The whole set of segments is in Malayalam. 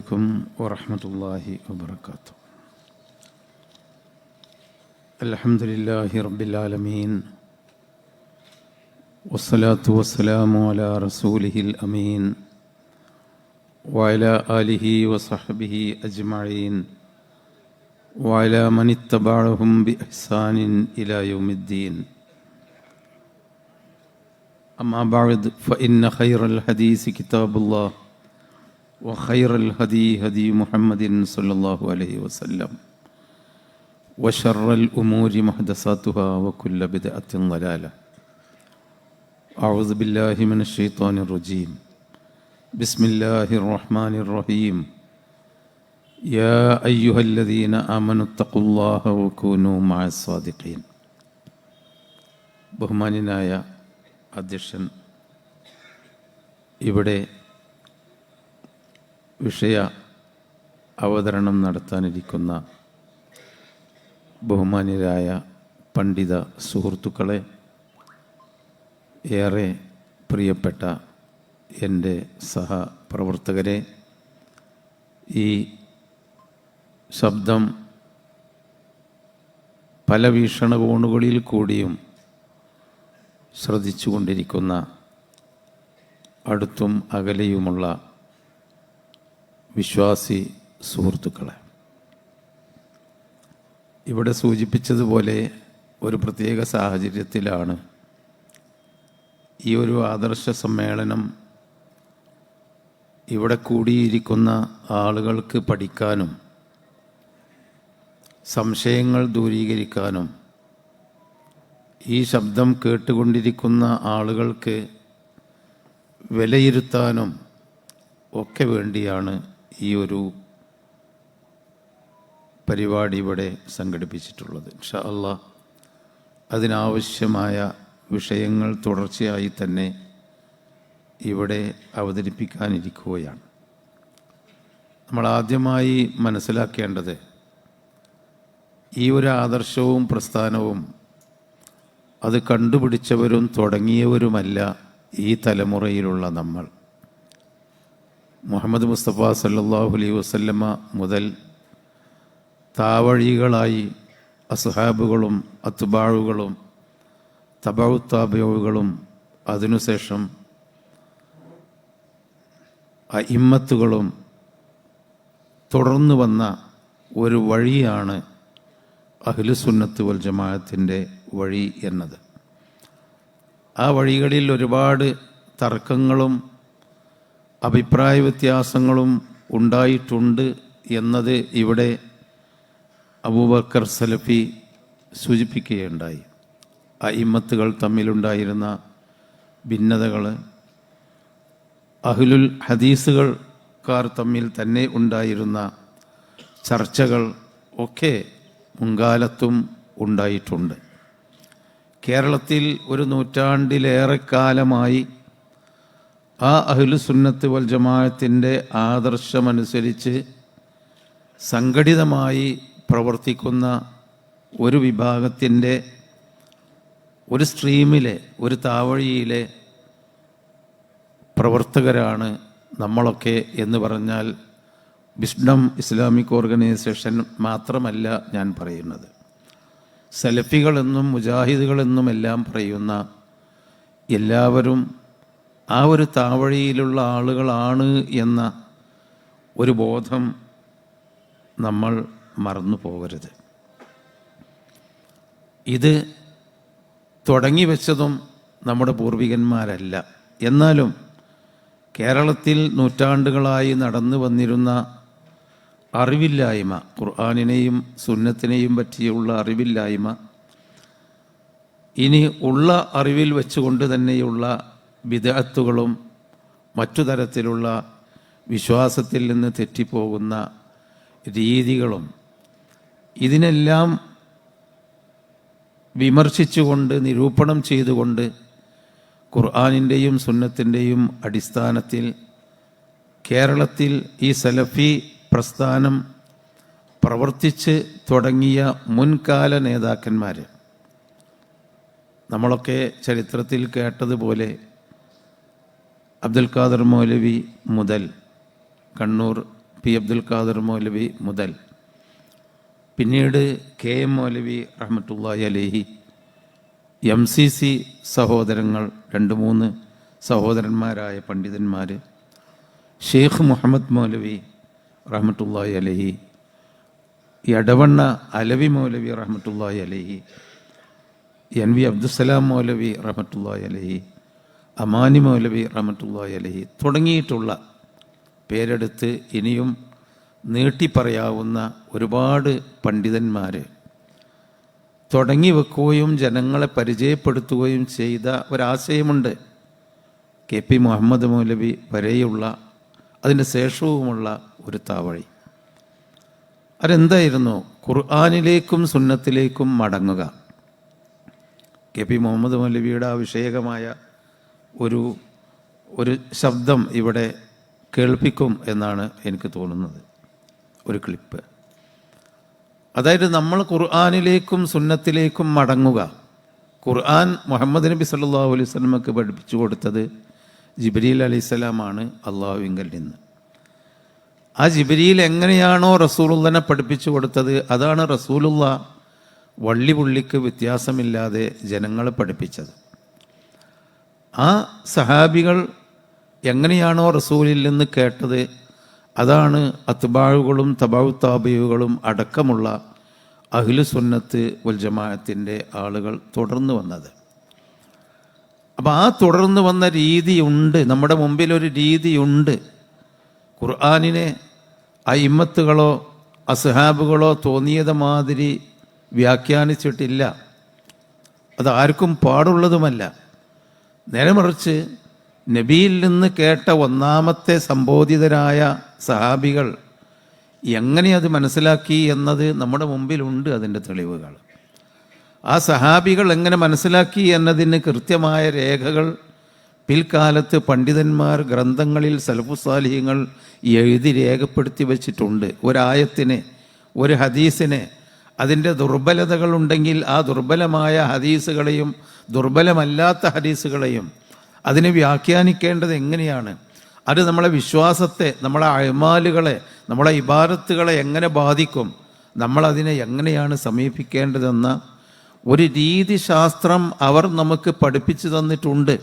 عليكم ورحمة الله وبركاته. الحمد لله رب العالمين والصلاة والسلام على رسوله الأمين وعلى آله وصحبه أجمعين وعلى من اتبعهم بإحسان إلى يوم الدين. أما بعد فإن خير الحديث كتاب الله وخير الهدي هدي محمد صلى الله عليه وسلم وشر الأمور محدثاتها وكل بدعة ضلالة أعوذ بالله من الشيطان الرجيم بسم الله الرحمن الرحيم يا أيها الذين آمنوا اتقوا الله وكونوا مع الصادقين ബഹുമാന്യനായ അധ്യക്ഷൻ ഇവിടെ വിഷയ അവതരണം നടത്താനിരിക്കുന്ന ബഹുമാന്യരായ പണ്ഡിത സുഹൃത്തുക്കളെ ഏറെ പ്രിയപ്പെട്ട എന്റെ സഹപ്രവർത്തകരെ ഈ ശബ്ദം പല വീക്ഷണകോണുകളിൽ കൂടിയും ശ്രദ്ധിച്ചുകൊണ്ടിരിക്കുന്ന അടുത്തും അകലെയുമുള്ള വിശ്വാസി സുഹൃത്തുക്കളെ ഇവിടെ സൂചിപ്പിച്ചതുപോലെ ഒരു പ്രത്യേക സാഹചര്യത്തിലാണ് ഈ ഒരു ആദർശ സമ്മേളനം ഇവിടെ കൂടിയിരിക്കുന്ന ആളുകൾക്ക് പഠിക്കാനും സംശയങ്ങൾ ദൂരീകരിക്കാനും ഈ ശബ്ദം കേട്ടുകൊണ്ടിരിക്കുന്ന ആളുകൾക്ക് വിലയിരുത്താനും ഒക്കെ വേണ്ടിയാണ് ഈ ഒരു പരിപാടി ഇവിടെ സംഘടിപ്പിച്ചിട്ടുള്ളത്. ഇൻഷാ അതിനാവശ്യമായ വിഷയങ്ങൾ തുടർച്ചയായി തന്നെ ഇവിടെ അവതരിപ്പിക്കാനിരിക്കുകയാണ്. നമ്മൾ ആദ്യമായി മനസ്സിലാക്കേണ്ടത് ഈ ഒരു ആദർശവും പ്രസ്ഥാനവും അത് കണ്ടുപിടിച്ചവരും തുടങ്ങിയവരുമല്ല ഈ തലമുറയിലുള്ള നമ്മൾ. മുഹമ്മദ് മുസ്തഫ സല്ലാഹു അലൈ വസല്ലമ്മ മുതൽ താവഴികളായി അസുഹാബുകളും അത്തുബാഴുകളും തബൗത്താബികളും അതിനുശേഷം ഇമ്മത്തുകളും തുടർന്നു വന്ന ഒരു വഴിയാണ് അഖിലുസുന്നത്ത് വൽ ജമാഅത്തിന്റെ വഴി എന്നത്. ആ വഴികളിൽ ഒരുപാട് തർക്കങ്ങളും അഭിപ്രായ വ്യത്യാസങ്ങളും ഉണ്ടായിട്ടുണ്ട് എന്നത് ഇവിടെ അബൂബക്കർ സലഫി സൂചിപ്പിക്കുകയുണ്ടായി. ആ ഇമ്മത്തുകൾ തമ്മിലുണ്ടായിരുന്ന ഭിന്നതകൾ അഹ്ലുൽ ഹദീസുകൾക്കാർ തമ്മിൽ തന്നെ ഉണ്ടായിരുന്ന ചർച്ചകൾ ഒക്കെ മുൻകാലത്തും ഉണ്ടായിട്ടുണ്ട്. കേരളത്തിൽ ഒരു നൂറ്റാണ്ടിലേറെ കാലമായി ആ അഹ്ലുസുന്നത്ത് വൽ ജമാഅത്തിന്റെ ആദർശമനുസരിച്ച് സംഘടിതമായി പ്രവർത്തിക്കുന്ന ഒരു വിഭാഗത്തിന്റെ ഒരു സ്ട്രീമിലെ ഒരു താവഴിയിലെ പ്രവർത്തകരാണ് നമ്മളൊക്കെ എന്ന് പറഞ്ഞാൽ വിസ്ഡം ഇസ്ലാമിക് ഓർഗനൈസേഷൻ മാത്രമല്ല ഞാൻ പറയുന്നത്. സെലഫികളെന്നും മുജാഹിദുകളെന്നും എല്ലാം പറയുന്ന എല്ലാവരും ആ ഒരു താവഴിയിലുള്ള ആളുകളാണ് എന്ന ഒരു ബോധം നമ്മൾ മറന്നു പോകരുത്. ഇത് തുടങ്ങി വെച്ചതും നമ്മുടെ പൂർവികന്മാരല്ല. എന്നാലും കേരളത്തിൽ നൂറ്റാണ്ടുകളായി നടന്നു വന്നിരുന്ന അറിവില്ലായ്മ ഖുർആാനിനെയും സുന്നത്തിനെയും പറ്റിയുള്ള അറിവില്ലായ്മ ഇനി ഉള്ള അറിവിൽ വെച്ചുകൊണ്ട് തന്നെയുള്ള വിദഗ്ധത്തുകളും മറ്റു തരത്തിലുള്ള വിശ്വാസത്തിൽ നിന്ന് തെറ്റിപ്പോകുന്ന രീതികളും ഇതിനെല്ലാം വിമർശിച്ചുകൊണ്ട് നിരൂപണം ചെയ്തുകൊണ്ട് ഖുർആാനിന്റെയും സുന്നത്തിന്റെയും അടിസ്ഥാനത്തിൽ കേരളത്തിൽ ഈ സലഫി പ്രസ്ഥാനം പ്രവർത്തിച്ച് തുടങ്ങിയ മുൻകാല നേതാക്കന്മാർ നമ്മളൊക്കെ ചരിത്രത്തിൽ കേട്ടതുപോലെ അബ്ദുൽ ഖാദർ മൗലവി മുതൽ കണ്ണൂർ പി അബ്ദുൽ ഖാദർ മൗലവി മുതൽ. പിന്നീട് കെ എം മൗലവി റഹ്മത്തുള്ളാഹി അലേഹി. എം സി സി സഹോദരങ്ങൾ രണ്ട് മൂന്ന് സഹോദരന്മാരായ പണ്ഡിതന്മാർ ഷെയ്ഖ് മുഹമ്മദ് മൗലവി റഹ്മത്തുള്ളാഹി അലഹി. എടവണ്ണ അലവി മൗലവി റഹ്മത്തുള്ളാഹി അലഹി. എൻ വി അബ്ദുസലാം മൗലവി റഹ്മത്തുള്ളാഹി അലഹി. അമാനി മൗലവി റഹ്മത്തുള്ളാഹി അലഹി തുടങ്ങിയിട്ടുള്ള പേരെടുത്ത് ഇനിയും നീട്ടി പറയാവുന്ന ഒരുപാട് പണ്ഡിതന്മാർ തുടങ്ങി വെക്കുകയും ജനങ്ങളെ പരിചയപ്പെടുത്തുകയും ചെയ്ത ഒരാശയമുണ്ട്. കെ പി മുഹമ്മദ് മൗലവി വരെയുള്ള അതിന്റെ ശേഷവുമുള്ള ഒരു താവഴി. അതെന്തായിരുന്നു? ഖുർആാനിലേക്കും സുന്നത്തിലേക്കും മടങ്ങുക. കെ പി മുഹമ്മദ് മൗലവിയുടെ ആ വിഷയകമായ ഒരു ഒരു ശബ്ദം ഇവിടെ കേൾപ്പിക്കും എന്നാണ് എനിക്ക് തോന്നുന്നത്. ഒരു ക്ലിപ്പ്. അതായത് നമ്മൾ ഖുർആാനിലേക്കും സുന്നത്തിലേക്കും മടങ്ങുക. ഖുർആൻ മുഹമ്മദ് നബി സല്ലല്ലാഹു അലൈഹി വസല്ലമക്ക് പഠിപ്പിച്ചു കൊടുത്തത് ജിബ്രീൽ അലൈഹിസ്സലാമാണ് അള്ളാഹുവിങ്കൽ നിന്ന്. ആ ജിബ്രീൽ എങ്ങനെയാണോ റസൂലുള്ളനെ പഠിപ്പിച്ചു കൊടുത്തത് അതാണ് റസൂലുള്ള വള്ളി പുള്ളിക്ക് വ്യത്യാസമില്ലാതെ ജനങ്ങളെ പഠിപ്പിച്ചത്. ആ സഹാബികൾ എങ്ങനെയാണോ റസൂലിൽ നിന്ന് കേട്ടത് അതാണ് അത്ബാഴുകളും തബാവു അടക്കമുള്ള അഖിലു സുന്നത്ത് വൽ ജമാഅത്തിന്റെ ആളുകൾ തുടർന്നു വന്നത്. അപ്പോൾ ആ തുടർന്നു വന്ന രീതിയുണ്ട് നമ്മുടെ മുമ്പിൽ ഒരു രീതിയുണ്ട്. ഖുർആാനിനെ ആ ഇമ്മത്തുകളോ അസ്ഹാബുകളോ തോന്നിയത് മാതിരി വ്യാഖ്യാനിച്ചിട്ടില്ല. അത് ആർക്കും പാടുള്ളതുമല്ല. നേരെ മറിച്ച് നബിയിൽ നിന്ന് കേട്ട ഒന്നാമത്തെ സംബോധിതരായ സഹാബികൾ എങ്ങനെ അത് മനസ്സിലാക്കി എന്നത് നമ്മുടെ മുമ്പിലുണ്ട് അതിന്റെ തെളിവുകൾ. ആ സഹാബികൾ എങ്ങനെ മനസ്സിലാക്കി എന്നതിന് കൃത്യമായ രേഖകൾ പിൽക്കാലത്ത് പണ്ഡിതന്മാർ ഗ്രന്ഥങ്ങളിൽ സലഫുസാലിഹ്യങ്ങൾ എഴുതി രേഖപ്പെടുത്തി വച്ചിട്ടുണ്ട്. ഒരായത്തിനെ ഒരു ഹദീസിനെ അതിന്റെ ദുർബലതകളുണ്ടെങ്കിൽ ആ ദുർബലമായ ഹദീസുകളെയും ദുർബലമല്ലാത്ത ഹദീസുകളെയും അതിനെ വ്യാഖ്യാനിക്കേണ്ടത് എങ്ങനെയാണ്? അത് നമ്മളെ വിശ്വാസത്തെ നമ്മളെ അയമാലുകളെ നമ്മളെ ഇബാരത്തുകളെ എങ്ങനെ ബാധിക്കും? നമ്മളതിനെ എങ്ങനെയാണ് സമീപിക്കേണ്ടതെന്ന ഒരു രീതിശാസ്ത്രം അവർ നമുക്ക് പഠിപ്പിച്ചു തന്നിട്ടുണ്ട്.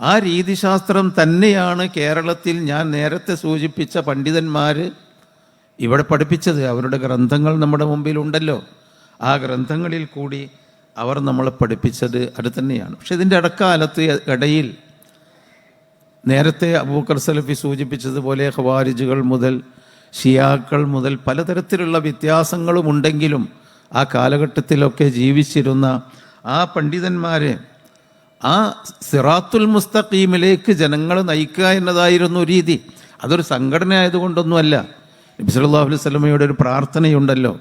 ആ രീതിശാസ്ത്രം തന്നെയാണ് കേരളത്തിൽ ഞാൻ നേരത്തെ സൂചിപ്പിച്ച പണ്ഡിതന്മാർ ഇവിടെ പഠിപ്പിച്ചത് അവരുടെ ഗ്രന്ഥങ്ങൾ നമ്മുടെ മുമ്പിലുണ്ടല്ലോ. ആ ഗ്രന്ഥങ്ങളിൽ കൂടി അവർ നമ്മളെ പഠിപ്പിച്ചത് അത് തന്നെയാണ്. പക്ഷെ ഇതിന്റെ ഇടക്കാലത്ത് ഇടയിൽ നേരത്തെ അബൂക്കർ സലഫി സൂചിപ്പിച്ചതുപോലെ ഹവാരിജുകൾ മുതൽ ഷിയാക്കൾ മുതൽ പലതരത്തിലുള്ള വ്യത്യാസങ്ങളും ഉണ്ടെങ്കിലും ആ കാലഘട്ടത്തിലൊക്കെ ജീവിച്ചിരുന്ന ആ പണ്ഡിതന്മാരെ ആ സിറാത്തുൽ മുസ്തഖീമിലേക്ക് ജനങ്ങൾ നയിക്കുക എന്നതായിരുന്നു രീതി. അതൊരു സംഘടന ആയതുകൊണ്ടൊന്നുമല്ല നബിസലാഹു അലൈഹി സ്വലമയുടെ ഒരു പ്രാർത്ഥനയുണ്ടല്ലോ.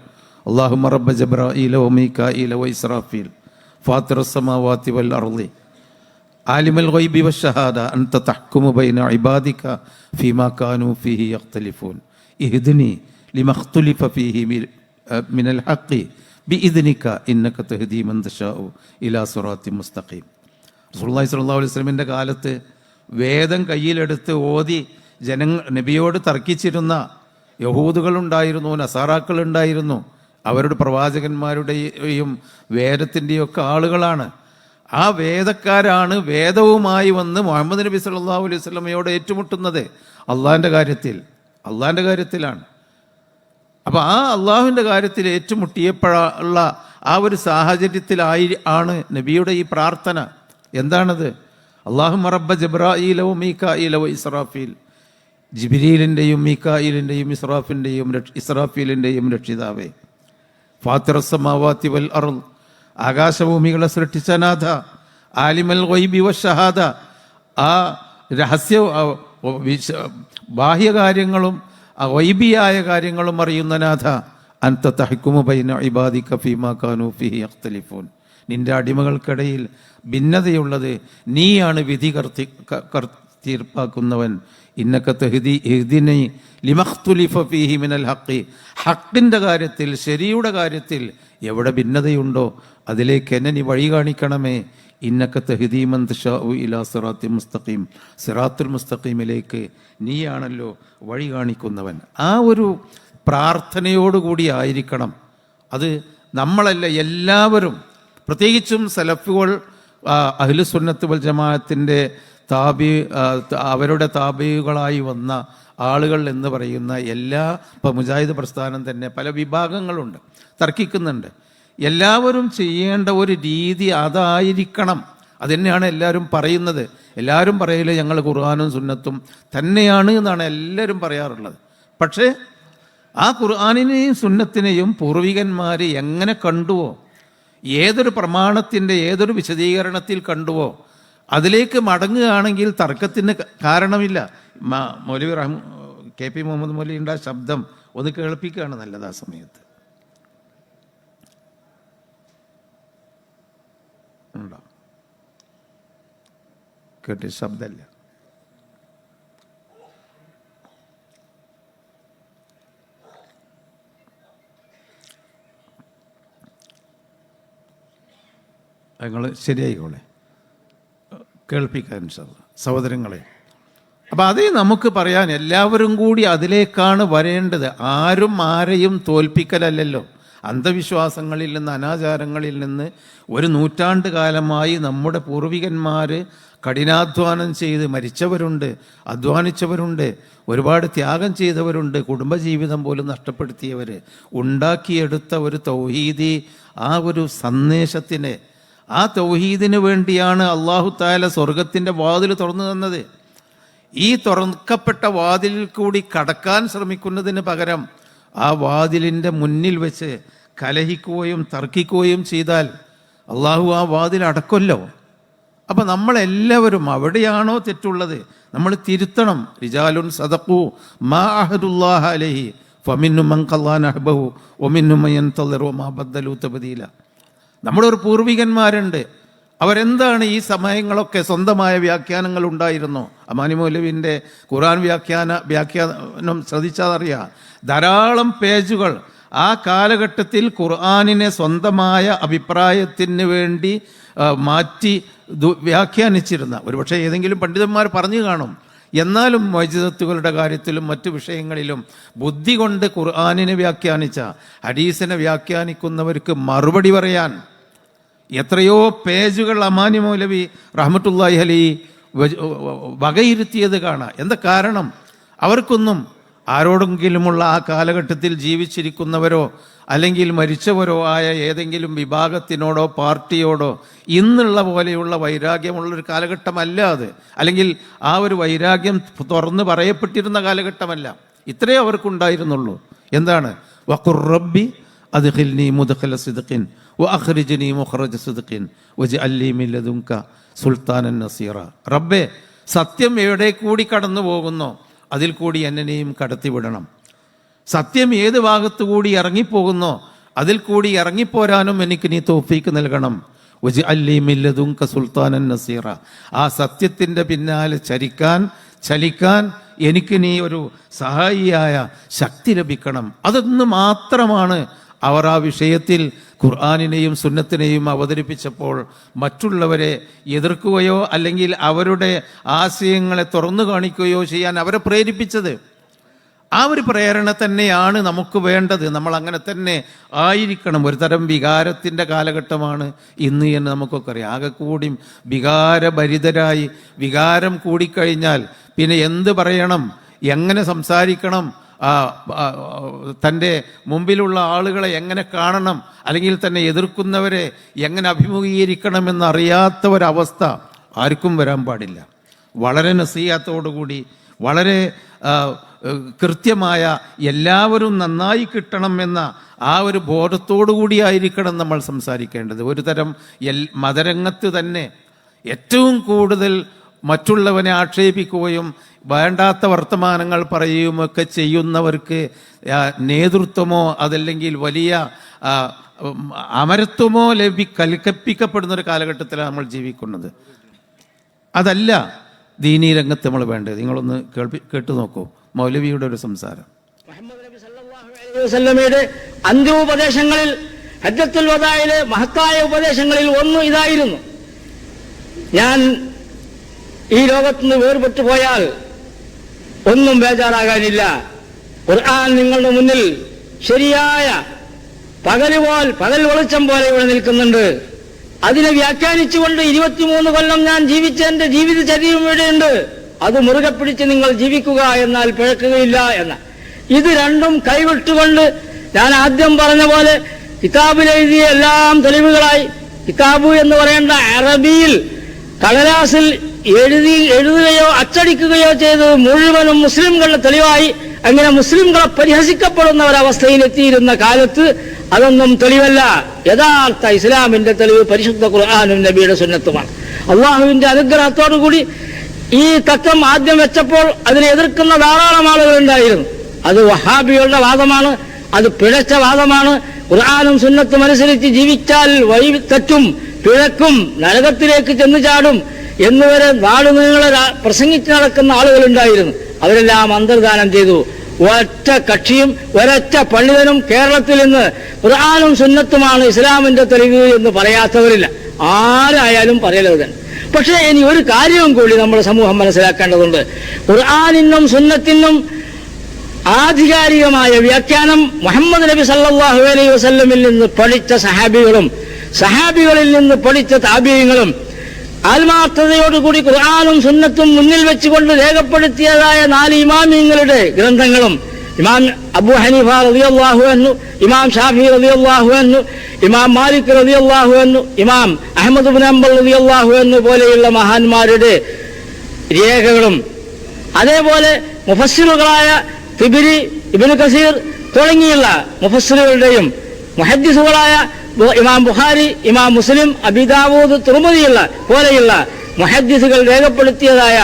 അള്ളാഹു മറബ ജബ്രായില ഒമീക്ക ഇല വൈസ്രാഫീൽ ഫാത്തിർ വൽ അർളി. ആലിമൽ ഗൈബി വഷഹാദ അൻത തഹ്കുമു ബൈന ഇബാദിക ഫീമാ കാനു ഫീഹി യഖ്തലിഫൂൻ. ഇഹ്ദിനി ലിമഖ്തലിഫ ഫീഹി മിനൽ ഹഖി. ബിഇദ്നിക ഇന്നക തഹ്ദീ മൻ തശാഉ ഇലാ സിറാത്തി മുസ്തഖീം. റസൂലുള്ളാഹി സ്വല്ലല്ലാഹു അലൈഹി വസല്ലമയുടെ കാലത്ത് വേദം കയ്യിലെടുത്ത് ഓതി ജനങ്ങൾ നബിയോട് തർക്കിച്ചിരുന്ന യഹൂദുകളുണ്ടായിരുന്നു നസാറാക്കളുണ്ടായിരുന്നു. അവരുടെ പ്രവാചകന്മാരുടെയും വേദത്തിന്റെയും ഒക്കെ ആളുകളാണ്. ആ വേദക്കാരാണ് വേദവുമായി വന്ന് മുഹമ്മദ് നബി സല്ലല്ലാഹു അലൈഹി വസല്ലമയോട് ഏറ്റുമുട്ടുന്നത്. അള്ളാഹിന്റെ കാര്യത്തിൽ അള്ളാഹിന്റെ കാര്യത്തിലാണ്. അപ്പോൾ ആ അള്ളാഹുവിന്റെ കാര്യത്തിൽ ഏറ്റുമുട്ടിയപ്പോഴുള്ള ആ ഒരു സാഹചര്യത്തിലായി ആണ് നബിയുടെ ഈ പ്രാർത്ഥന. എന്താണത്? അള്ളാഹു മറബ ജബ്രായിലോ മീക്കായിലോ ഇസ്രാഫീൽ. ജിബിരീലിന്റെയും മീക്കായിലിന്റെയും ഇസ്രാഫിന്റെയും ഇസ്രാഫീലിന്റെയും രക്ഷിതാവേ. ഫാത്തിറസമാവാത്തി വൽ അറു ആകാശഭൂമികളെ സൃഷ്ടിച്ച നാഥ ആലിമൽ വൈബി വ ഷഹാദ. ആ രഹസ്യ ബാഹ്യകാര്യങ്ങളും വൈബിയായ കാര്യങ്ങളും അറിയുന്ന നാഥ അൻത തഹ്കുമു ബൈന ഇബാദിക ഫീമാ കാനു ഫിഹി യഖ്തലിഫൂൻ. നിന്റെ അടിമകൾക്കിടയിൽ ഭിന്നതയുള്ളത് നീയാണ് വിധി കർത്തി കർ- തീർപ്പാക്കുന്നവൻ. ഇന്നക്ക തെഹ്ദി എഹ്ദിനെ ലിമഖ്തുലിഫ ഫീഹി മിനൽ ഹക്കിന്റെ കാര്യത്തിൽ ശരിയുടെ കാര്യത്തിൽ എവിടെ ഭിന്നതയുണ്ടോ അതിലേക്ക് എന്നെ നീ വഴി കാണിക്കണമേ. ഇന്നക്ക തെഹദീമൻ തഷാഉ ഇലാ സിറാത്തി മുസ്തഖീം. സിറാത്തുൽ മുസ്തഖീമിലേക്ക് നീയാണല്ലോ വഴി കാണിക്കുന്നവൻ. ആ ഒരു പ്രാർത്ഥനയോടുകൂടി ആയിരിക്കണം. അത് നമ്മളല്ല എല്ലാവരും. പ്രത്യേകിച്ചും സലഫുകൾ അഹ്ലുസുന്നത്ത് വൽ ജമാഅത്തിന്റെ താബി അവരുടെ താപികളായി വന്ന ആളുകൾ എന്ന് പറയുന്ന എല്ലാ ഇപ്പം മുജാഹിദ് പ്രസ്ഥാനം തന്നെ പല വിഭാഗങ്ങളുണ്ട് തർക്കിക്കുന്നുണ്ട്. എല്ലാവരും ചെയ്യേണ്ട ഒരു രീതി അതായിരിക്കണം. അതുതന്നെയാണ് എല്ലാവരും പറയുന്നത്. എല്ലാവരും പറയില്ല ഞങ്ങൾ ഖുർആാനും സുന്നത്തും തന്നെയാണ് എന്നാണ് എല്ലാവരും പറയാറുള്ളത്. പക്ഷേ ആ ഖുർആാനിനെയും സുന്നത്തിനെയും പൂർവികന്മാർ എങ്ങനെ കണ്ടുവോ? ഏതൊരു പ്രമാണത്തിന്റെ ഏതൊരു വിശദീകരണത്തിൽ കണ്ടുവോ? അതിലേക്ക് മടങ്ങുകയാണെങ്കിൽ തർക്കത്തിന് കാരണമില്ല. മൗലവി റഹ്മ കെ പി മുഹമ്മദ് മൗലിയുടെ ആ ശബ്ദം ഒന്ന് കേൾപ്പിക്കുകയാണ് നല്ലത് ആ സമയത്ത്. ഉണ്ടോ? കേട്ടി ശബ്ദമല്ല. നിങ്ങൾ ശരിയായിക്കോളെ. കേൾപ്പിക്കാൻ സഹോദരങ്ങളെ. അപ്പം അത് നമുക്ക് പറയാൻ എല്ലാവരും കൂടി അതിലേക്കാണ് വരേണ്ടത്. ആരും ആരെയും തോൽപ്പിക്കലല്ലല്ലോ. അന്ധവിശ്വാസങ്ങളിൽ നിന്ന് അനാചാരങ്ങളിൽ നിന്ന് ഒരു നൂറ്റാണ്ട് കാലമായി നമ്മുടെ പൂർവികന്മാർ കഠിനാധ്വാനം ചെയ്ത് മരിച്ചവരുണ്ട് അധ്വാനിച്ചവരുണ്ട് ഒരുപാട് ത്യാഗം ചെയ്തവരുണ്ട് കുടുംബജീവിതം പോലും നഷ്ടപ്പെടുത്തിയവർ ഉണ്ടാക്കിയെടുത്ത ഒരു തൗഹീദി ആ ഒരു സന്ദേശത്തിന് ആ തൗഹീദിന് വേണ്ടിയാണ് അള്ളാഹു താല സ്വർഗത്തിന്റെ വാതിൽ തുറന്നു തന്നത്. ഈ തുറക്കപ്പെട്ട വാതിലിൽ കൂടി കടക്കാൻ ശ്രമിക്കുന്നതിന് പകരം ആ വാതിലിന്റെ മുന്നിൽ വെച്ച് കലഹിക്കുകയും തർക്കിക്കുകയും ചെയ്താൽ അള്ളാഹു ആ വാതിൽ അടക്കൊല്ലോ അപ്പം നമ്മളെല്ലാവരും അവിടെയാണോ തെറ്റുള്ളത്? നമ്മൾ തിരുത്തണം. റിജാലുൻ സദഖു മാ അഹദുല്ലാഹ അലഹി. ഫമിന്നു മങ്കല്ലാൻ അഹബഹു ഒമിന്നു മയൻ തളറോ മാ ബദ്ദലൂ തബദീല. നമ്മുടെ ഒരു പൂർവികന്മാരുണ്ട്. അവരെന്താണ് ഈ സമയങ്ങളൊക്കെ സ്വന്തമായ വ്യാഖ്യാനങ്ങൾ ഉണ്ടായിരുന്നു? അമാനി മൗലവിന്റെ ഖുറാൻ വ്യാഖ്യാന വ്യാഖ്യാനം ശ്രദ്ധിച്ചാൽ ധാരാളം പേജുകൾ ആ കാലഘട്ടത്തിൽ ഖുർആാനിനെ സ്വന്തമായ അഭിപ്രായത്തിന് വേണ്ടി മാറ്റി വ്യാഖ്യാനിച്ചിരുന്ന. ഒരുപക്ഷെ ഏതെങ്കിലും പണ്ഡിതന്മാർ പറഞ്ഞു കാണും. എന്നാലും വൈദ്യുതത്തുകളുടെ കാര്യത്തിലും മറ്റു വിഷയങ്ങളിലും ബുദ്ധി കൊണ്ട് ഖുർആാനിനെ വ്യാഖ്യാനിച്ച ഹദീസിനെ വ്യാഖ്യാനിക്കുന്നവർക്ക് മറുപടി പറയാൻ എത്രയോ പേജുകൾ അമാനി മൗലവി റഹ്മത്തുല്ലാഹി അലി വകയിരുത്തിയത് കാണാം. എന്താ കാരണം? അവർക്കൊന്നും ആരോടെങ്കിലുമുള്ള ആ കാലഘട്ടത്തിൽ ജീവിച്ചിരിക്കുന്നവരോ അല്ലെങ്കിൽ മരിച്ചവരോ ആയ ഏതെങ്കിലും വിഭാഗത്തിനോടോ പാർട്ടിയോടോ ഇന്നുള്ള പോലെയുള്ള വൈരാഗ്യമുള്ളൊരു കാലഘട്ടമല്ല അത്. അല്ലെങ്കിൽ ആ ഒരു വൈരാഗ്യം തുറന്ന് പറയപ്പെട്ടിരുന്ന കാലഘട്ടമല്ല. ഇത്രയേ അവർക്കുണ്ടായിരുന്നുള്ളൂ. എന്താണ്? വഖുർ റബ്ബി അദ്ഖിൽനി മുദ്ഖല സിദ്ഖിൻ വഅഖ്രിജ്നി മുഖ്റജ സിദ്ഖിൻ വജ്അല്ലി മിൻ ലദുൻക സുൽത്താനൻ നസീറ റബ്ബേ സത്യം എവിടെ കൂടി കടന്നു പോകുന്നോ അതിൽ കൂടി എന്നെയും കടത്തിവിടണം സത്യം ഏത് ഭാഗത്തു കൂടി ഇറങ്ങിപ്പോകുന്നോ അതിൽ കൂടി ഇറങ്ങിപ്പോരാനും എനിക്ക് നീ തോഫീക്ക് നൽകണം. ഉജ് അല്ലി മില്ലതുങ്ക സുൽത്താനൻ നസീറ ആ സത്യത്തിന്റെ പിന്നാലെ ചരിക്കാൻ ചലിക്കാൻ എനിക്ക് നീ ഒരു സഹായിയായ ശക്തി ലഭിക്കണം. അതൊന്ന് മാത്രമാണ് അവർ ആ വിഷയത്തിൽ ഖുർആാനിനെയും സുന്നത്തിനെയും അവതരിപ്പിച്ചപ്പോൾ മറ്റുള്ളവരെ എതിർക്കുകയോ അല്ലെങ്കിൽ അവരുടെ ആശയങ്ങളെ തുറന്നു കാണിക്കുകയോ ചെയ്യാൻ അവരെ പ്രേരിപ്പിച്ചത്. ആ ഒരു പ്രേരണ തന്നെയാണ് നമുക്ക് വേണ്ടത്. നമ്മൾ അങ്ങനെ തന്നെ ആയിരിക്കണം. ഒരു തരം വികാരത്തിന്റെ കാലഘട്ടമാണ് ഇന്ന് എന്ന് നമുക്കൊക്കെ അറിയാം. ആകെ കൂടി വികാരഭരിതരായി വികാരം കൂടിക്കഴിഞ്ഞാൽ പിന്നെ എന്ത് പറയണം? എങ്ങനെ സംസാരിക്കണം? തന്റെ മുമ്പിലുള്ള ആളുകളെ എങ്ങനെ കാണണം അല്ലെങ്കിൽ തന്നെ എതിർക്കുന്നവരെ എങ്ങനെ അഭിമുഖീകരിക്കണം ഒരവസ്ഥ ആർക്കും വരാൻ പാടില്ല. വളരെ നസീയത്തോടുകൂടി വളരെ കൃത്യമായ എല്ലാവരും നന്നായി കിട്ടണം എന്ന ആ ഒരു ബോധത്തോടു കൂടിയായിരിക്കണം നമ്മൾ സംസാരിക്കേണ്ടത്. ഒരു തരം എൽ മതരംഗത്ത് തന്നെ ഏറ്റവും കൂടുതൽ മറ്റുള്ളവനെ ആക്ഷേപിക്കുകയും വേണ്ടാത്ത വർത്തമാനങ്ങൾ പറയുകയുമൊക്കെ ചെയ്യുന്നവർക്ക് നേതൃത്വമോ അതല്ലെങ്കിൽ വലിയ അമരത്വമോ ലഭി കൽക്കപ്പിക്കപ്പെടുന്ന ഒരു കാലഘട്ടത്തിലാണ് നമ്മൾ ജീവിക്കുന്നത്. അതല്ല ദീനീ രംഗത്ത് നമ്മൾ വേണ്ടത്. നിങ്ങളൊന്ന് കേൾപ്പി കേട്ടു നോക്കൂ. മൗലവിയുടെ ഒരു സംസാരം. വസല്ലമയുടെ അന്ത്യോപദേശങ്ങളിൽ ഹജ്ജത്തുൽ വദായിലെ മഹത്തായ ഉപദേശങ്ങളിൽ ഒന്ന് ഇതായിരുന്നു. ഞാൻ ഈ ലോകത്തുനിന്ന് വേർപെട്ടു പോയാൽ ഒന്നും ബേജാറാകാനില്ല. ഖുർആൻ നിങ്ങളുടെ മുന്നിൽ ശരിയായ പകൽ പോൽ പകൽ വെളിച്ചം പോലെ ഇവിടെ നിൽക്കുന്നുണ്ട്. അതിനെ വ്യാഖ്യാനിച്ചുകൊണ്ട് ഇരുപത്തിമൂന്ന് കൊല്ലം ഞാൻ ജീവിച്ച എന്റെ ജീവിത ചരിയും ഇവിടെയുണ്ട്. അത് മുറുകെ പിടിച്ച് നിങ്ങൾ ജീവിക്കുക എന്നാൽ പിഴക്കുകയില്ല എന്ന. ഇത് രണ്ടും കൈവിട്ടുകൊണ്ട് ഞാൻ ആദ്യം പറഞ്ഞ പോലെ കിതാബിൽ എഴുതിയ എല്ലാം തെളിവുകളായി. കിതാബു എന്ന് പറയേണ്ട അറബിയിൽ കടലാസിൽ എഴുതി എഴുതുകയോ അച്ചടിക്കുകയോ ചെയ്തത് മുഴുവനും മുസ്ലിംകളുടെ തെളിവായി. അങ്ങനെ മുസ്ലിംകളെ പരിഹസിക്കപ്പെടുന്ന ഒരവസ്ഥയിൽ എത്തിയിരുന്ന കാലത്ത് അതൊന്നും തെളിവല്ല. യഥാർത്ഥ ഇസ്ലാമിന്റെ തെളിവ് പരിശുദ്ധ ഖുർആാനും നബിയുടെ സുന്നത്തുമാണ്. അള്ളാഹുവിന്റെ അനുഗ്രഹത്തോടുകൂടി ഈ തത്വം ആദ്യം വെച്ചപ്പോൾ അതിനെ എതിർക്കുന്ന ധാരാളം ആളുകൾ ഉണ്ടായിരുന്നു. അത് വഹാബികളുടെ വാദമാണ് അത് പിഴച്ച വാദമാണ്. ഖുർആാനും സുന്നത്തും അനുസരിച്ച് ജീവിച്ചാൽ വഴി തെറ്റും പിഴക്കും നരകത്തിലേക്ക് ചെന്നു ചാടും. എന്നുവരെ നാടുനീളെ പ്രസംഗിച്ച് നടക്കുന്ന ആളുകളുണ്ടായിരുന്നു. അവരെല്ലാം അന്തർദാനം ചെയ്തു. ഒറ്റ കക്ഷിയും ഒരൊറ്റ പണ്ഡിതനും കേരളത്തിൽ നിന്ന് ഖുർആാനും സുന്നത്തുമാണ് ഇസ്ലാമിന്റെ തെളിവ് എന്ന് പറയാത്തവരില്ല. ആരായാലും പറയലത് തന്നെ പക്ഷേ ഇനി ഒരു കാര്യവും കൂടി നമ്മുടെ സമൂഹം മനസ്സിലാക്കേണ്ടതുണ്ട്. ഖുർആാനിനും സുന്നത്തിനും ആധികാരികമായ വ്യാഖ്യാനം മുഹമ്മദ് നബി സല്ലാഹു അലൈഹി വസല്ലമിൽ നിന്ന് പഠിച്ച സഹാബികളും സഹാബികളിൽ നിന്ന് പഠിച്ച താബീയങ്ങളും ആത്മാർത്ഥതയോടുകൂടി ഖുർആാനും സുന്നത്തും മുന്നിൽ വെച്ചുകൊണ്ട് രേഖപ്പെടുത്തിയതായ നാല് ഇമാമിങ്ങളുടെ ഗ്രന്ഥങ്ങളും. ഇമാം അബു ഹനീഫ റളിയല്ലാഹു എന്നു ഇമാം ഷാഫി റളിയല്ലാഹു എന്നു ഇമാം മാലിക് റളിയല്ലാഹു എന്നു ഇമാം അഹമ്മദ് ബിൻ അംബൽ റളിയല്ലാഹു അൻഹു പോലെയുള്ള മഹാന്മാരുടെ രേഖകളും. അതേപോലെ മുഫസ്സിറുകളായ തിബിരി ഇബിന് കസീർ തുടങ്ങിയുള്ള മുഫസ്സിറുകളുടെയും മുഹദ്ദിസുകളായ ഇമാം ബുഖാരി ഇമാം മുസ്ലിം അബിദാവൂദ് തുറമുതിയുള്ള പോലെയുള്ള മുഹദ്ദിസുകൾ രേഖപ്പെടുത്തിയതായ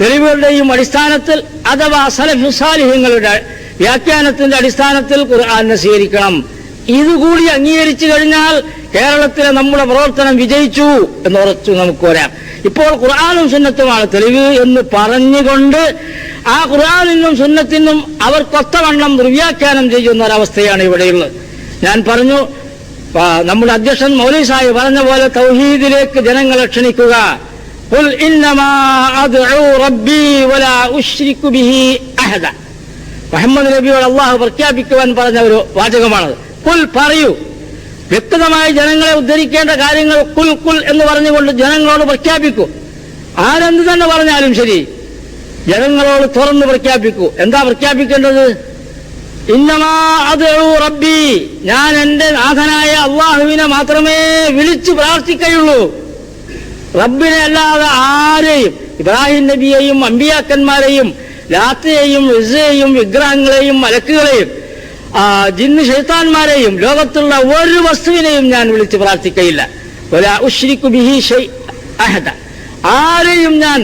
തെളിവുകളുടെയും അടിസ്ഥാനത്തിൽ അഥവാ സലഫുസാലിഹ്യങ്ങളുടെ വ്യാഖ്യാനത്തിന്റെ അടിസ്ഥാനത്തിൽ ഖുർആാനെ സ്വീകരിക്കണം ഇതുകൂടി അംഗീകരിച്ചു കഴിഞ്ഞാൽ കേരളത്തിലെ നമ്മുടെ പ്രവർത്തനം വിജയിച്ചു എന്ന് ഉറച്ചു നമുക്ക് വരാം. ഇപ്പോൾ ഖുർആാനും സുന്നത്തുമാണ് തെളിവ് എന്ന് പറഞ്ഞുകൊണ്ട് ആ ഖുർആാനിനും സുന്നത്തിനും അവർ കൊത്തവണ്ണം ദുർവ്യാഖ്യാനം ചെയ്യുന്ന ഒരവസ്ഥയാണ് ഇവിടെയുള്ളത് ഞാൻ പറഞ്ഞു നമ്മുടെ അധ്യക്ഷൻ മൗലി സാഹിബ് പറഞ്ഞ പോലെ തൗഹീദിലേക്ക് ജനങ്ങളെ ക്ഷണിക്കുക. മുഹമ്മദ് നബിയോട് അള്ളാഹു പ്രഖ്യാപിക്കുവാൻ പറഞ്ഞ ഒരു വാചകമാണത്. കുൽ പറയൂ. വ്യക്തമായി ജനങ്ങളെ ഉദ്ധരിക്കേണ്ട കാര്യങ്ങൾ കുൽ കുൽ എന്ന് പറഞ്ഞുകൊണ്ട് ജനങ്ങളോട് പ്രഖ്യാപിക്കൂ. ആരെന്ത് തന്നെ പറഞ്ഞാലും ശരി. ജനങ്ങളോട് തുറന്ന് പ്രഖ്യാപിക്കൂ. എന്താ പ്രഖ്യാപിക്കേണ്ടത്? റബ്ബി ഞാൻ എന്റെ നാഥനായ അള്ളാഹുവിനെ മാത്രമേ വിളിച്ചു പ്രാർത്ഥിക്കുകയുള്ളൂ റബ്ബിനെ അല്ലാതെ ആരെയും ഇബ്രാഹിം നബിയെയും അമ്പിയാക്കന്മാരെയും ലാത്തയെയും ഇസയെയും വിഗ്രഹങ്ങളെയും മലക്കുകളെയും ജിന്ന് ഷെയ്ത്താന്മാരെയും ലോകത്തുള്ള ഒരു വസ്തുവിനെയും ഞാൻ വിളിച്ച് പ്രാർത്ഥിക്കയില്ല. ഒരാ ഉഷ്രിക്കു ബിഹി ഷെയ് അഹദ. ആരെയും ഞാൻ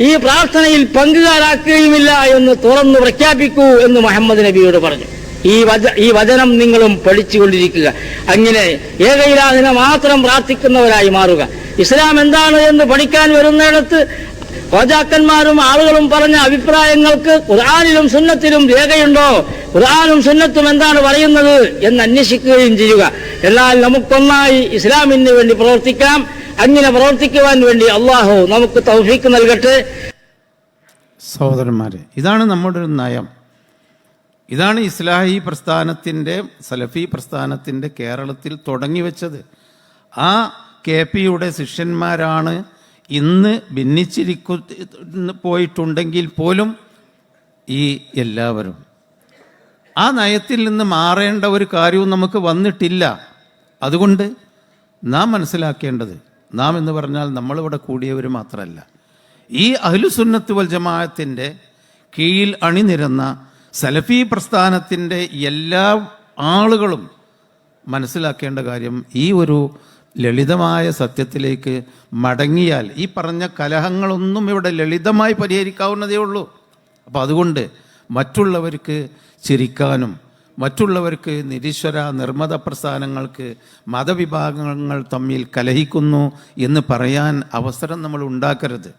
ഈ പ്രാർത്ഥനയിൽ പങ്കുകാരാക്കുകയുമില്ല എന്ന് തുറന്നു പ്രഖ്യാപിക്കൂ എന്ന് മുഹമ്മദ് നബിയോട് പറഞ്ഞു. ഈ വച ഈ വചനം നിങ്ങളും പഠിച്ചുകൊണ്ടിരിക്കുക. അങ്ങനെ ഏകയിലാതിനെ മാത്രം പ്രാർത്ഥിക്കുന്നവരായി മാറുക. ഇസ്ലാം എന്താണ് എന്ന് പഠിക്കാൻ വരുന്നിടത്ത് ഹോജാക്കന്മാരും ആളുകളും പറഞ്ഞ അഭിപ്രായങ്ങൾക്ക് ഖുർആാനിലും സുന്നത്തിലും രേഖയുണ്ടോ? ഖുർആാനും സുന്നത്തും എന്താണ് പറയുന്നത് എന്ന് അന്വേഷിക്കുകയും ചെയ്യുക. എന്നാൽ നമുക്കൊന്നായി ഇസ്ലാമിന് വേണ്ടി പ്രവർത്തിക്കാം. അങ്ങനെ പ്രവർത്തിക്കുവാൻ വേണ്ടി അള്ളാഹു നമുക്ക് തൗഫീക്ക് നൽകട്ടെ. സഹോദരന്മാരെ ഇതാണ് നമ്മുടെ ഒരു നയം. ഇതാണ് ഇസ്ലാഹി പ്രസ്ഥാനത്തിന്റെ സലഫി പ്രസ്ഥാനത്തിന്റെ കേരളത്തിൽ തുടങ്ങി വെച്ചത്. ആ കെ പിയുടെ ശിഷ്യന്മാരാണ് ഇന്ന് ഭിന്നിച്ചിരിക്കു പോയിട്ടുണ്ടെങ്കിൽ പോലും ഈ എല്ലാവരും. ആ നയത്തിൽ നിന്ന് മാറേണ്ട ഒരു കാര്യവും നമുക്ക് വന്നിട്ടില്ല. അതുകൊണ്ട് നാം മനസ്സിലാക്കേണ്ടത് നാം എന്ന് പറഞ്ഞാൽ നമ്മളിവിടെ കൂടിയവർ മാത്രമല്ല ഈ അഹ്ലുസുന്നത്ത് വൽ ജമാഅത്തിന്റെ കീഴിൽ അണിനിരന്ന സലഫി പ്രസ്ഥാനത്തിന്റെ എല്ലാ ആളുകളും മനസ്സിലാക്കേണ്ട കാര്യം ഈ ഒരു ലളിതമായ സത്യത്തിലേക്ക് മടങ്ങിയാൽ ഈ പറഞ്ഞ കലഹങ്ങളൊന്നും ഇവിടെ ലളിതമായി പരിഹരിക്കാവുന്നതേ ഉള്ളൂ. അപ്പോൾ അതുകൊണ്ട് മറ്റുള്ളവർക്ക് ചിരിക്കാനും മറ്റുള്ളവർക്ക് നിരീശ്വര നിർമ്മത പ്രസ്ഥാനങ്ങൾക്ക് മതവിഭാഗങ്ങൾ തമ്മിൽ കലഹിക്കുന്നു എന്ന് പറയാൻ അവസരം നമ്മൾ ഉണ്ടാക്കരുത്.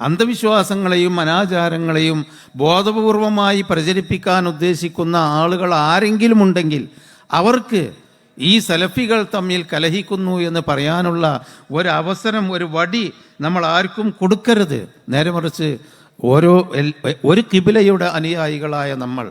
അന്ധവിശ്വാസങ്ങളെയും അനാചാരങ്ങളെയും ബോധപൂർവമായി പ്രചരിപ്പിക്കാൻ ഉദ്ദേശിക്കുന്ന ആളുകൾ ആരെങ്കിലും ഉണ്ടെങ്കിൽ അവർക്ക് ഈ സലഫികൾ തമ്മിൽ കലഹിക്കുന്നു എന്ന് പറയാനുള്ള ഒരവസരം ഒരു വടി നമ്മൾ ആർക്കും കൊടുക്കരുത്. നേരെ മറിച്ച് ഓരോ ഒരു കിബിലയുടെ അനുയായികളായ നമ്മൾ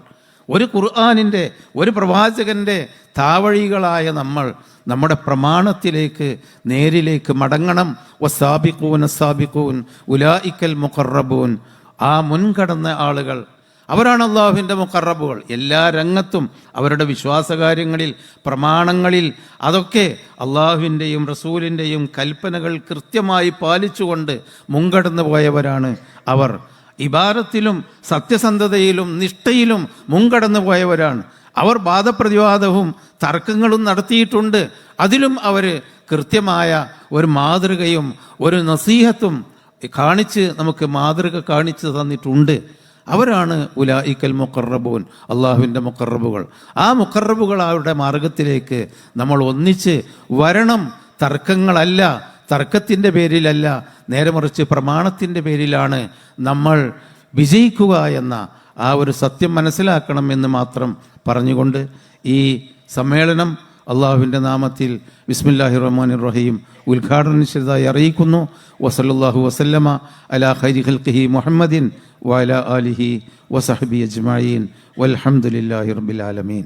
ഒരു ഖുർആാനിന്റെ ഒരു പ്രവാചകന്റെ താവഴികളായ നമ്മൾ നമ്മുടെ പ്രമാണത്തിലേക്ക് നേരിലേക്ക് മടങ്ങണം. വസാബിക്കൂൻ അസാബിക്കൂൻ ഉലായിക്കൽ മുഖറബൂൻ ആ മുൻകടന്ന ആളുകൾ അവരാണ് അള്ളാഹുവിന്റെ മുക്കറബുകൾ എല്ലാ രംഗത്തും അവരുടെ വിശ്വാസകാര്യങ്ങളിൽ പ്രമാണങ്ങളിൽ അതൊക്കെ അള്ളാഹുവിന്റെയും റസൂലിന്റെയും കൽപ്പനകൾ കൃത്യമായി പാലിച്ചുകൊണ്ട് മുൻകടന്നു പോയവരാണ് അവർ. ഇബാരത്തിലും സത്യസന്ധതയിലും നിഷ്ഠയിലും മുൻകടന്നു പോയവരാണ്. അവർ വാദപ്രതിവാദവും തർക്കങ്ങളും നടത്തിയിട്ടുണ്ട്. അതിലും അവർ കൃത്യമായ ഒരു മാതൃകയും ഒരു നസീഹത്തും കാണിച്ച് നമുക്ക് മാതൃക കാണിച്ചു തന്നിട്ടുണ്ട്. അവരാണ് ഉലായിക്കൽ മുക്കറബൂൻ അള്ളാഹുവിന്റെ മുക്കറബുകൾ ആ മുക്കറബുകൾ അവരുടെ മാർഗത്തിലേക്ക് നമ്മൾ ഒന്നിച്ച് വരണം. തർക്കങ്ങളല്ല തർക്കത്തിന്റെ പേരിലല്ല നേരെ മറിച്ച് പ്രമാണത്തിന്റെ പേരിലാണ് നമ്മൾ വിജയിക്കുക എന്ന ആ ഒരു സത്യം മനസ്സിലാക്കണം എന്ന് മാത്രം പറഞ്ഞുകൊണ്ട് ഈ സമ്മേളനം അള്ളാഹുവിന്റെ നാമത്തിൽ ബിസ്മില്ലാഹി റഹ്മാൻ റഹീം ഉദ്ഘാടനം ചെയ്തതായി അറിയിക്കുന്നു. വസല്ലാഹു വസല്ലമ അലാ ഹൈരി ഹൽഖി മുഹമ്മദിൻ വഅല ആലിഹി വസഹബി അജ്മായീൻ വൽഹംദുലില്ലാഹി റബ്ബിൽ ആലമീൻ.